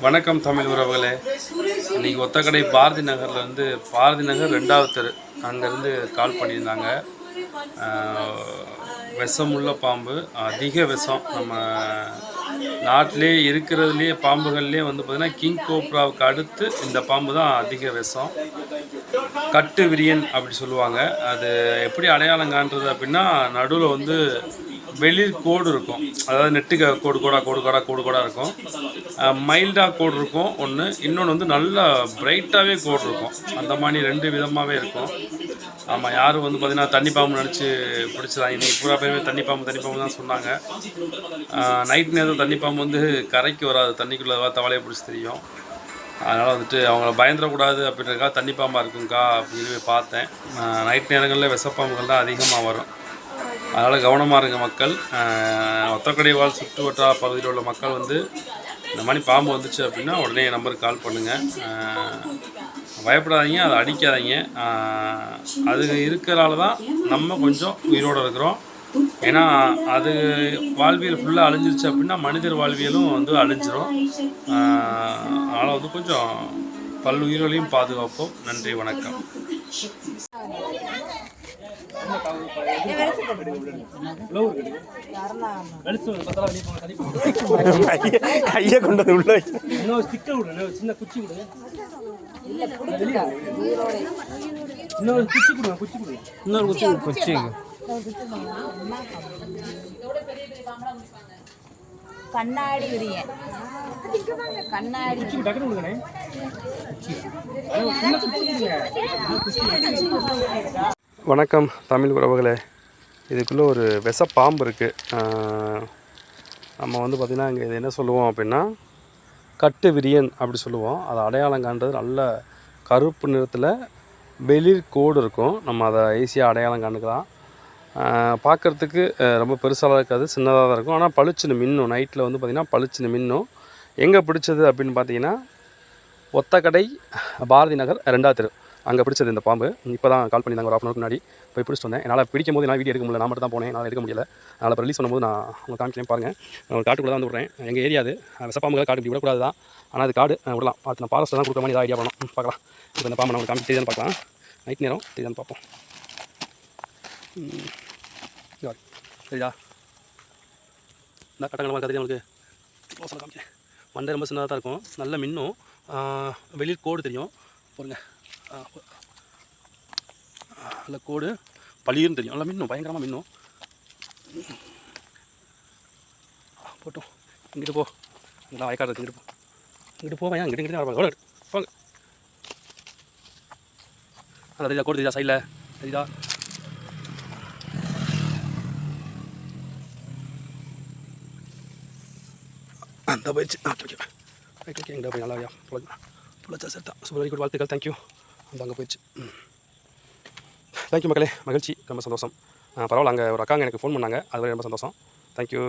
வணக்கம் தமிழ் உறவுகளே. இன்னைக்கு ஒத்தக்கடை பாரதி நகரில் வந்து பாரதி நகர் ரெண்டாவது தெரு. அங்கேருந்து கால் பண்ணியிருந்தாங்க. ஆஹ், விஷமுள்ள பாம்பு அதிக விஷம். நம்ம நாட்டிலே இருக்கிறதுலே பாம்புகள்லேயே வந்து பார்த்திங்கன்னா கிங் கோப்ராவுக்கு அடுத்து இந்த பாம்பு தான் அதிக விஷம். கட்டு விரியன் அப்படி சொல்லுவாங்க. அது எப்படி அடையாளம் காண்றது அப்படின்னா நடுவில் வந்து வெளிர் கோடு இருக்கும். அதாவது நெட்டுக்க கோடு கோடா கோடு கோடா கோடு கோடாக இருக்கும். மைல்டாக கோடு இருக்கும் ஒன்று இன்னொன்று வந்து நல்லா பிரைட்டாகவே கோடு இருக்கும். அந்த மாதிரி ரெண்டு விதமாகவே இருக்கும். ஆமாம் யாரும் வந்து பார்த்திங்கன்னா தண்ணி பாம்பு நினச்சி பிடிச்சதாங்க இன்றைக்கி பூரா பேருமே தண்ணி பாம்பு தண்ணி பாம்பு தான் சொன்னாங்க. நைட் நேரத்தில் தண்ணி பாம்பு வந்து கரைக்கு வராது. தண்ணிக்குள்ளே தவளையை பிடிச்சி தெரியும். அதனால் வந்துட்டு அவங்கள பயந்துடக்கூடாது அப்படின்றதுக்காக தண்ணி பாம்பாக இருக்குங்க்கா அப்படின்னு பார்த்தேன். நைட் நேரங்களில் விஷப்பாம்புகள் தான் அதிகமாக வரும். அதனால் கவனமாக இருங்க மக்கள். ஒத்தக்கடை வாழ் சுற்று வட்டார பகுதியில் உள்ள மக்கள் வந்து இந்த மாதிரி பாம்பு வந்துச்சு அப்படின்னா உடனே என் நம்பருக்கு கால் பண்ணுங்கள் பயப்படாதீங்க அதை அடிக்காதீங்க. அது இருக்கிறனால தான் நம்ம கொஞ்சம் உயிரோடு இருக்கிறோம். ஏன்னா அது வாழ்வியல் ஃபுல்லாக அழிஞ்சிருச்சு அப்படின்னா மனிதர் வாழ்வியலும் வந்து அழிஞ்சிரும். அதனால் வந்து கொஞ்சம் பல்லுயிர்களையும் பாதுகாப்போம். நன்றி வணக்கம். கையை கொண்டது உள்ள. இன்னொரு ஸ்டிக்கர் விடு சின்ன குச்சி விடு இன்னொரு குச்சி கொடுங்க குச்சி கொடுங்க இன்னொரு குச்சி குச்சி கண்ணாடி விரியன் கண்ணாடி. டக்குனு வணக்கம் தமிழ் உறவுகளே. இதுக்குள்ளே ஒரு விச பாம்பு இருக்குது நம்ம வந்து பார்த்திங்கன்னா இங்கே இது என்ன சொல்லுவோம் அப்படின்னா கட்டு விரியன் அப்படி சொல்லுவோம். அதை அடையாளம் காண்றது நல்ல கருப்பு நிறத்தில் வெளிர் கோடு இருக்கும். நம்ம அதை ஈஸியாக அடையாளம் காண்டுக்கலாம் பார்க்குறதுக்கு ரொம்ப பெருசாக இருக்காது சின்னதாக தான் இருக்கும். ஆனால் பளிச்சுன்னு மின்னும். நைட்டில் வந்து பார்த்திங்கன்னா பளிச்சுன்னு மின்னும். எங்கே பிடிச்சது அப்படின்னு பார்த்தீங்கன்னா ஒத்தக்கடை பாரதி நகர் ரெண்டாவது தெரு. அங்கே பிடிச்சது இந்த பாம்பு. இப்போ தான் கால் பண்ணியிருந்தாங்க ஒரு ஆஃப் முன்னாடி. போய் பிடிச்சிட்டு வந்தேன். என்னால் பிடிக்கும் போது நான் வீடியோ எடுக்க முடியல. நான் மட்டும் தான் போனேன். என்னால் எடுக்க முடியல. அதனால் இப்போ ரிலீஸ் பண்ணும்போது நான் உங்கள் காமிக்கிறேன் பாருங்கள் நான் காட்டுக்குள்ளே தான் வந்து விட்றேன் எங்கள் ஏரியா அது விசப்பாம்புகள் காட்டு இப்படி விடக்கூடாது தான். ஆனால் அது காடு விடலாம். பார்த்து நான் ஃபாரஸ்ட்டில் தான் கொடுக்குற மாதிரி ஏதாவது ஐடியா பண்ணோம் பார்க்கலாம். இப்போ இந்த பாம்பை நம்ம காமிச்சு தான் பார்க்கலாம். நைட் நேரம். தெரியுதான்னு பார்ப்போம். ம். இந்த கட்டங்களமாக தெரியுது உங்களுக்கு? க்ளோஸில் காமிக்கிறேன் மண்டை ரொம்ப சின்னதாக தான் இருக்கும். நல்ல மின்னும். வெளியில் கோடு தெரியும். பாருங்க அதில் கோடு பளிர்னு தெரியும். நல்லா மின்னும்? பயங்கரமாக மின்னும். போட்டோம். இங்கிட்டு போ. இங்கே வயக்காடு இருக்கு. இங்கிட்டு போ. இங்கிட்டு போவேன். இங்கிட்டு இங்கிட்டு வரப்பா. போங்க. அதான் தெரியுதா கோடு தெரியுதா? சைடில் தெரியுதா? அந்த போயிடுச்சு ஓகே ஓகே ஓகே எங்கே போய் நல்லா பொழைச்சா பொழைச்சா சார் தான் சூப்பர் குட் வாழ்த்துக்கள். தேங்க்யூ அந்த அங்கே போயிடுச்சு. தேங்க்யூ மக்களே. மகிழ்ச்சி. ரொம்ப சந்தோஷம். பரவாயில்ல. அங்கே ஒரு அக்காங்க எனக்கு ஃபோன் பண்ணாங்க. அது ரொம்ப சந்தோஷம். தேங்க்யூ